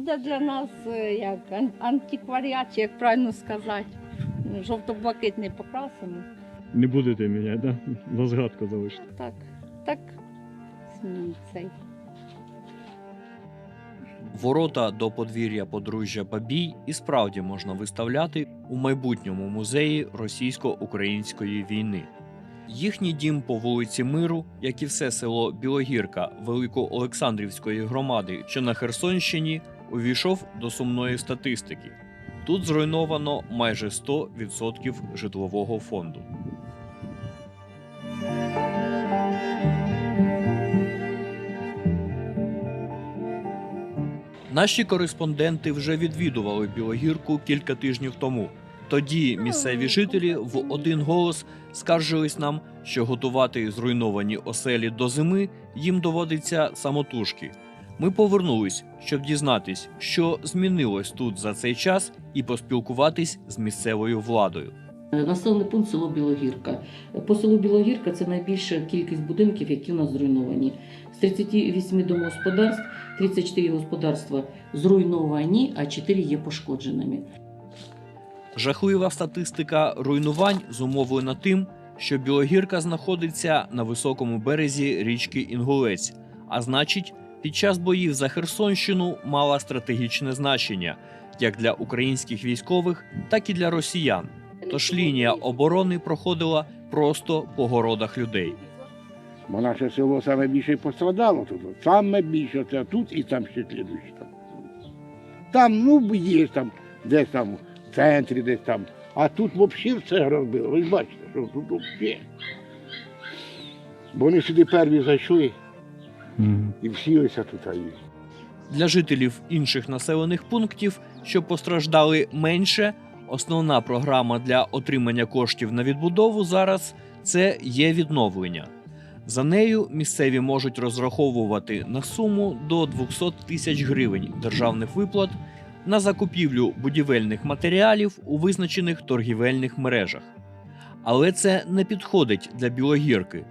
буде для нас е, як ан- антикваріат, як правильно сказати. Жовто-блакитний покрасимо. Не будете міняти, да? На згадку залишите. Так, так, цей. Ворота до подвір'я подружжя Бабій і справді можна виставляти у майбутньому музеї російсько-української війни. Їхній дім по вулиці Миру, як і все село Білогірка Великоолександрівської громади, що на Херсонщині, увійшов до сумної статистики. Тут зруйновано майже 100% житлового фонду. Наші кореспонденти вже відвідували Білогірку кілька тижнів тому. Тоді місцеві жителі в один голос скаржились нам, що готувати зруйновані оселі до зими їм доводиться самотужки. Ми повернулись, щоб дізнатись, що змінилось тут за цей час, і поспілкуватись з місцевою владою. Населений пункт село Білогірка. По селу Білогірка це найбільша кількість будинків, які у нас зруйновані. З 38 домогосподарств 34 господарства зруйновані, а 4 є пошкодженими. Жахлива статистика руйнувань зумовлена тим, що Білогірка знаходиться на високому березі річки Інгулець, а значить, під час боїв за Херсонщину мала стратегічне значення як для українських військових, так і для росіян. Тож лінія оборони проходила просто по городах людей. Бо наше село саме більше пострадало тут. Саме більше це тут і там ще слідуючи. Там. ну, є там, десь там в центрі, десь там. А тут взагалі все розбило. Ви ж бачите, що тут взагалі. Бо вони сюди перві зайшли і всілися тут. а Для жителів інших населених пунктів, що постраждали менше, основна програма для отримання коштів на відбудову зараз це є відновлення. За нею місцеві можуть розраховувати на суму до 200 тисяч гривень державних виплат на закупівлю будівельних матеріалів у визначених торгівельних мережах. Але це не підходить для білогірки,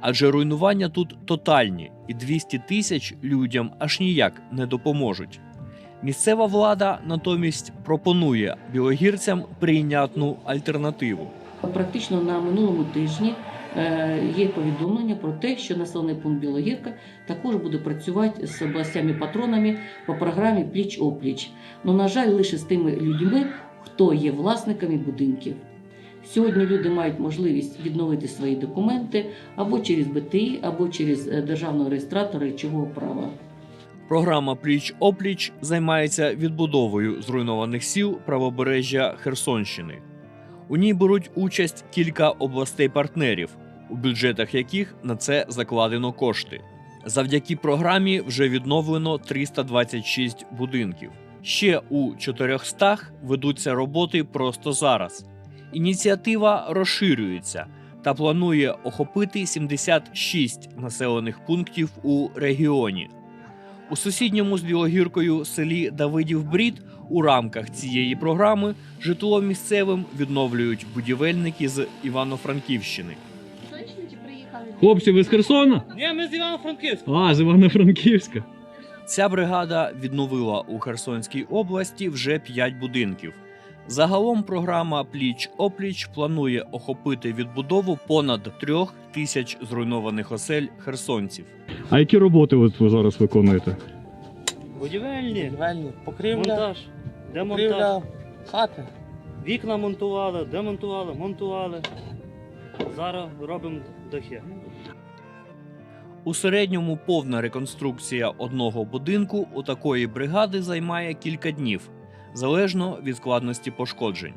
адже руйнування тут тотальні, і 200 тисяч людям аж ніяк не допоможуть. Місцева влада натомість пропонує білогірцям прийнятну альтернативу. Практично на минулому тижні е, є повідомлення про те, що населений пункт Білогірка також буде працювати з областями-патронами по програмі Пліч-опліч. Ну, на жаль, лише з тими людьми, хто є власниками будинків. Сьогодні люди мають можливість відновити свої документи або через БТІ, або через е, державного реєстратора речового права. Програма Пліч опліч займається відбудовою зруйнованих сіл правобережжя Херсонщини. У ній беруть участь кілька областей-партнерів, у бюджетах яких на це закладено кошти. Завдяки програмі вже відновлено 326 будинків. Ще у 400 ведуться роботи просто зараз. Ініціатива розширюється та планує охопити 76 населених пунктів у регіоні. У сусідньому з Білогіркою селі Давидів Брід у рамках цієї програми житло місцевим відновлюють будівельники з Івано-Франківщини. Хлопці, ви з Херсона? Ні, ми з Івано-Франківська. А, з Івано-Франківська. Ця бригада відновила у Херсонській області вже 5 будинків. Загалом програма Пліч опліч планує охопити відбудову понад трьох тисяч зруйнованих осель херсонців. А які роботи ви зараз виконуєте? Будівельні, Будівельні, покрівля, монтаж, демонтаж. покрівля хати. Вікна монтували, демонтували, монтували. Зараз робимо дахи. У середньому повна реконструкція одного будинку у такої бригади займає кілька днів, залежно від складності пошкоджень.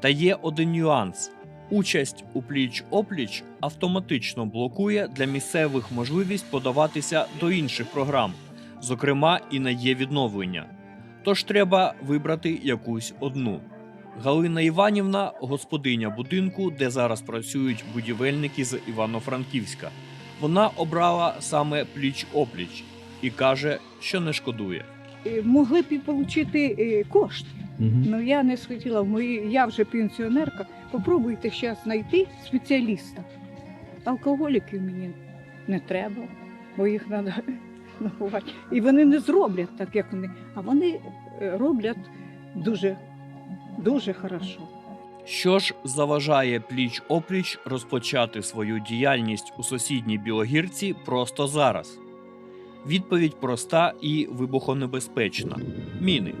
Та є один нюанс: участь у пліч-опліч автоматично блокує для місцевих можливість подаватися до інших програм, зокрема і на є відновлення. Тож треба вибрати якусь одну. Галина Іванівна господиня будинку, де зараз працюють будівельники з Івано-Франківська. Вона обрала саме пліч-опліч і каже, що не шкодує. Е, Могли б і отримати кошти. Ну я не схотіла. Мої, я вже пенсіонерка. Попробуйте зараз знайти спеціаліста. Алкоголіків мені не треба, бо їх треба набувати. І вони не зроблять так, як вони, а вони е, роблять дуже, дуже хорошо. Що ж заважає пліч опліч розпочати свою діяльність у сусідній Білогірці просто зараз? Відповідь проста і вибухонебезпечна: міни.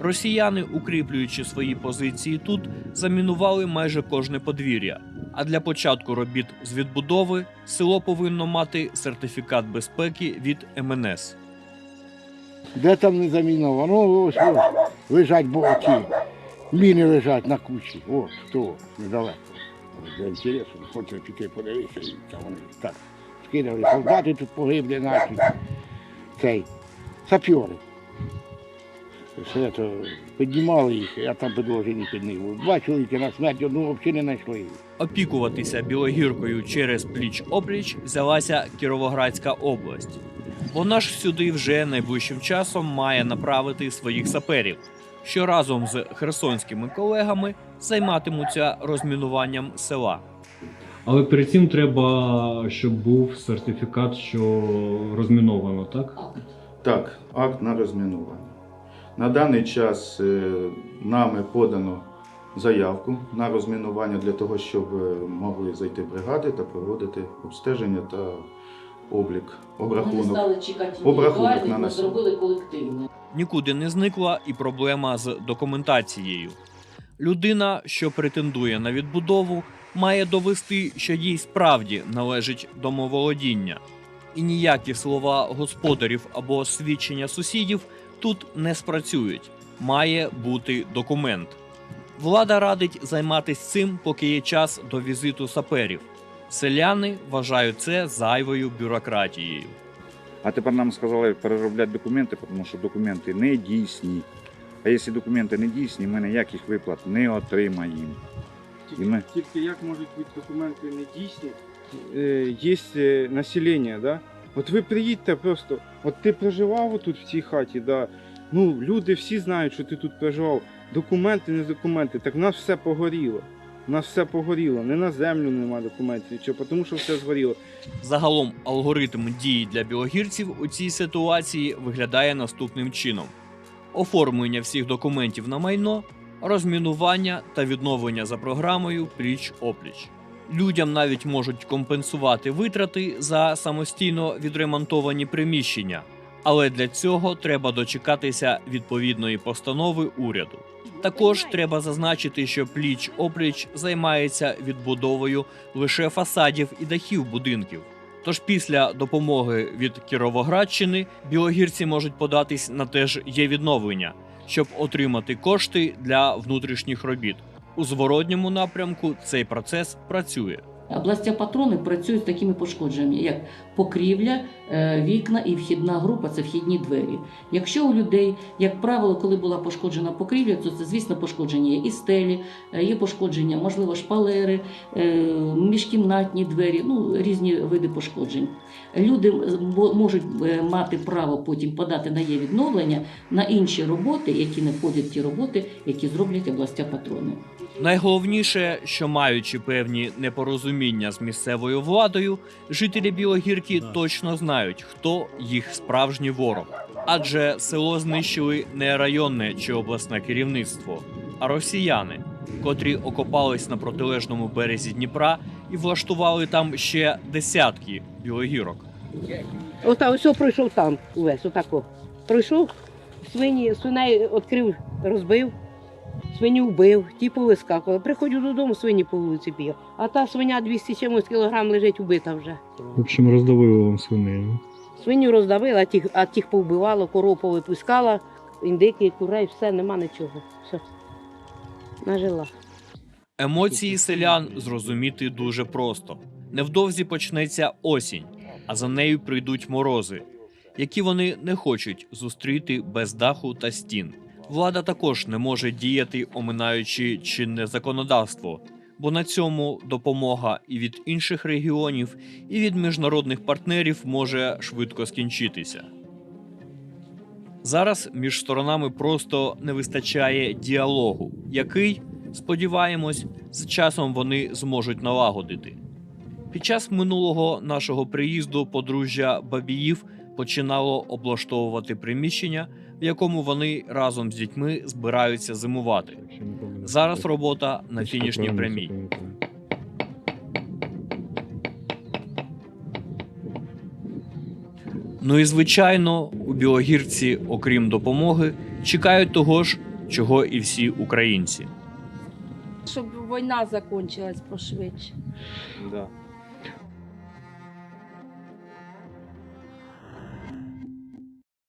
Росіяни, укріплюючи свої позиції тут, замінували майже кожне подвір'я. А для початку робіт з відбудови село повинно мати сертифікат безпеки від МНС. Де там не заміновано? Ось, ось лежать боки. Міни лежать на кучі. От, хто, недалеко. Для інтересу, хоче піти подивитися, там вони так. Скинули солдати тут погибли наші. Цей. Сапьори. Все то піднімали їх, я там підложені під них. Два чоловіки на смерть, одного взагалі не знайшли. Опікуватися білогіркою через пліч опліч взялася Кіровоградська область. Вона ж сюди вже найближчим часом має направити своїх саперів, що разом з херсонськими колегами займатимуться розмінуванням села. Але перед цим треба, щоб був сертифікат, що розміновано, так? Так, акт на розмінування. На даний час е, нами подано заявку на розмінування для того, щоб е, могли зайти бригади та проводити обстеження та облік, Ми не стали чекати Обрахунок на нас. зробили колективне. Нікуди не зникла і проблема з документацією. Людина, що претендує на відбудову, має довести, що їй справді належить домоволодіння. І ніякі слова господарів або свідчення сусідів тут не спрацюють. Має бути документ. Влада радить займатися цим, поки є час до візиту саперів. Селяни вважають це зайвою бюрократією. А тепер нам сказали переробляти документи, тому що документи не дійсні. А якщо документи не дійсні, ми ніяких виплат не отримаємо. І ми... Тільки як можуть бути документи не дійсні? Е, Є е, населення, да? От ви приїдьте просто, от ти проживав тут в цій хаті, да? ну люди всі знають, що ти тут проживав. Документи, не документи. Так в нас все погоріло. У нас все погоріло. Не на землю немає документів, нічого, тому що все згоріло. Загалом алгоритм дії для білогірців у цій ситуації виглядає наступним чином: оформлення всіх документів на майно, розмінування та відновлення за програмою пліч-опліч. Людям навіть можуть компенсувати витрати за самостійно відремонтовані приміщення, але для цього треба дочекатися відповідної постанови уряду. Також треба зазначити, що пліч-опліч займається відбудовою лише фасадів і дахів будинків. Тож після допомоги від Кіровоградщини білогірці можуть податись на теж є відновлення, щоб отримати кошти для внутрішніх робіт. У зворотньому напрямку цей процес працює. Областя патрони працюють з такими пошкодженнями, як покрівля, е, вікна і вхідна група це вхідні двері. Якщо у людей, як правило, коли була пошкоджена покрівля, то це, звісно, пошкодження і стелі, е, є пошкодження, можливо, шпалери, е, міжкімнатні двері, ну різні види пошкоджень. Люди можуть мати право потім подати на є відновлення на інші роботи, які не входять ті роботи, які зроблять областя патрони. Найголовніше, що маючи певні непорозуміння з місцевою владою, жителі Білогірки точно знають, хто їх справжній ворог. Адже село знищили не районне чи обласне керівництво, а росіяни, котрі окопались на протилежному березі Дніпра і влаштували там ще десятки білогірок. Ота ось пройшов там увесь, отако. Пройшов, свині, свиней відкрив, розбив, свиню вбив, ті повискакували. Приходжу додому, свині по вулиці б'є. А та свиня 200 чимось кілограм лежить убита вже. В общем, роздавили вам свиней. ну. Свиню роздавила, а тих, а тих повбивало, коров повипускала, індики, курей, все, нема нічого. Все. Нажила. Емоції селян зрозуміти дуже просто. Невдовзі почнеться осінь, а за нею прийдуть морози, які вони не хочуть зустріти без даху та стін. Влада також не може діяти, оминаючи чинне законодавство, бо на цьому допомога і від інших регіонів, і від міжнародних партнерів може швидко скінчитися. Зараз між сторонами просто не вистачає діалогу, який, сподіваємось, з часом вони зможуть налагодити. Під час минулого нашого приїзду подружжя Бабіїв починало облаштовувати приміщення, в якому вони разом з дітьми збираються зимувати. Зараз робота на фінішній прямій. Ну і звичайно, у Білогірці, окрім допомоги, чекають того ж, чого і всі українці. Щоб війна закінчилась пошвидше. Да.